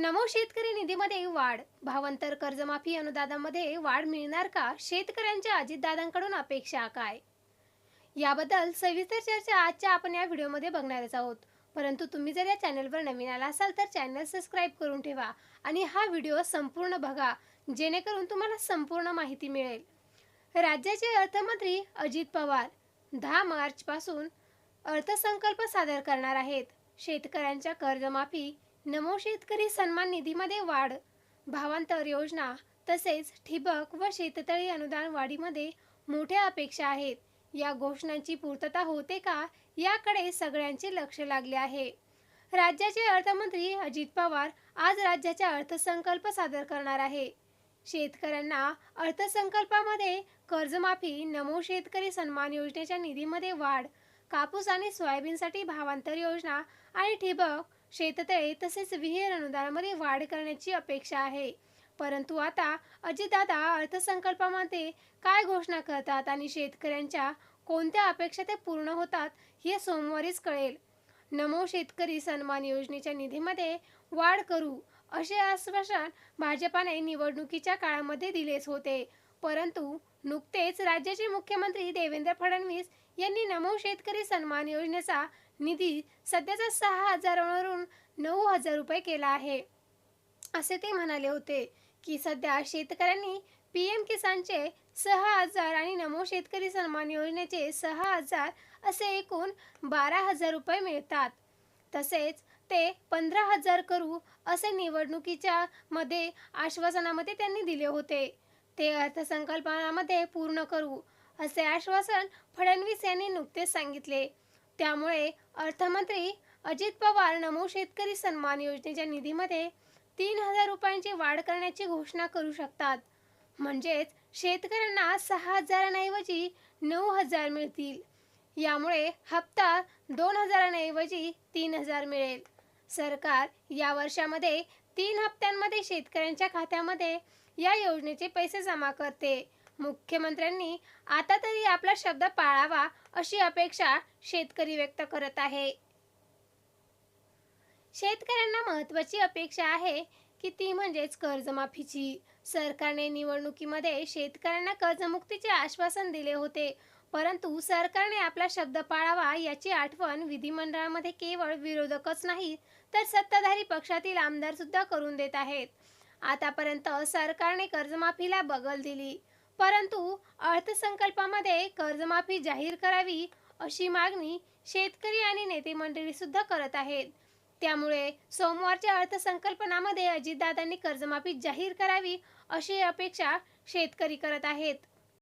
नमो शेतकरी निधीमध्ये वाढ. भावांतर कर्जमाफी अनुदानामध्ये वाढ मिळणार का? शेतकऱ्यांच्या अजितदादांकडून अपेक्षा काय? याबद्दल सविस्तर चर्चा आजच्या आपण या व्हिडिओमध्ये बघणारच आहोत. परंतु तुम्ही जर या चॅनलवर नवीन आला असाल तर चॅनल सबस्क्राईब करून ठेवा आणि हा व्हिडिओ संपूर्ण बघा जेणेकरून तुम्हाला संपूर्ण माहिती मिळेल. राज्याचे अर्थमंत्री अजित पवार दहा मार्चपासून अर्थसंकल्प सादर करणार आहेत. शेतकऱ्यांच्या कर्जमाफी नमो शेतकरी सन्मान निधीमध्ये वाढ. भावांतर योजना तसेच ठिबक व शेततळी अनुदान वाढीमध्ये मोठ्या अपेक्षा आहेत. या घोषणांची पूर्तता होते का याकडे सगळ्यांचे लक्ष लागले आहे. राज्याचे अर्थमंत्री अजित पवार आज राज्याचा अर्थसंकल्प सादर करणार आहे. शेतकऱ्यांना अर्थसंकल्पामध्ये कर्जमाफी नमो शेतकरी सन्मान योजनेच्या निधीमध्ये वाढ कापूस आणि सोयाबीनसाठी भावांतर योजना आणि ठिबक शेततळे तसेच विहीर अनुदानामध्ये वाढ करण्याची अपेक्षा आहे. परंतु आता अजितदादा अर्थसंकल्पामध्ये काय घोषणा करतात आणि शेतकऱ्यांच्या कोणत्या अपेक्षा ते पूर्ण होतात हे सोमवारीच कळेल. नमो शेतकरी सन्मान योजनेच्या निधीमध्ये वाढ करू असे आश्वासन भाजपाने निवडणुकीच्या काळामध्ये दिलेच होते. परंतु नुकतेच राज्याचे मुख्यमंत्री देवेंद्र फडणवीस यांनी नमो शेतकरी सन्मान योजनेचा निधी सध्याचा सहा हजारावरून नऊ हजार रुपये केला आहे. असे ते म्हणाले होते की सध्या शेतकऱ्यांनी पी एम किसानचे सहा हजार आणि नमो शेतकरी सन्मान योजनेचे सहा हजार असे एकूण बारा हजार रुपये मिळतात. तसेच ते पंधरा हजार करू असे निवडणुकीच्या मध्ये आश्वासनामध्ये त्यांनी दिले होते. ते अर्थसंकल्पामध्ये पूर्ण करू असे आश्वासन फडणवीस यांनी नुकतेच सांगितले. त्यामुळे अर्थमंत्री अजित पवार नमो शेतकरी सन्मान योजनेच्या निधीमध्ये तीन हजार रुपयांची वाढ करण्याची घोषणा करू शकतात. म्हणजेच शेतकऱ्यांना सहा हजारांऐवजी नऊ हजार मिळतील. यामुळे हप्ता दोन हजारांऐवजी तीन हजार मिळेल. सरकार या वर्षामध्ये तीन हप्त्यांमध्ये शेतकऱ्यांच्या खात्यामध्ये या योजनेचे पैसे जमा करते. मुख्यमंत्र्यांनी आता तरी आपला शब्द पाळावा अशी अपेक्षा शेतकरी व्यक्त करत आहे. शेतकऱ्यांना महत्वाची अपेक्षा आहे की ती म्हणजेच कर्जमाफीची. सरकारने निवडणुकीमध्ये शेतकऱ्यांना कर्जमुक्तीचे आश्वासन दिले होते. परंतु सरकारने आपला शब्द पाळावा याची आठवण विधिमंडळामध्ये केवळ विरोधकच नाही तर सत्ताधारी पक्षातील आमदार सुद्धा करून देत आहेत. आतापर्यंत सरकारने कर्जमाफीला बगल दिली. परंतु अर्थसंकल्पामध्ये कर्जमाफी जाहीर करावी अशी मागणी शेतकरी आणि नेते मंडळी सुद्धा करत आहेत. त्यामुळे सोमवारच्या अर्थसंकल्पनामध्ये अजितदादांनी कर्जमाफी जाहीर करावी अशी अपेक्षा शेतकरी करत आहेत.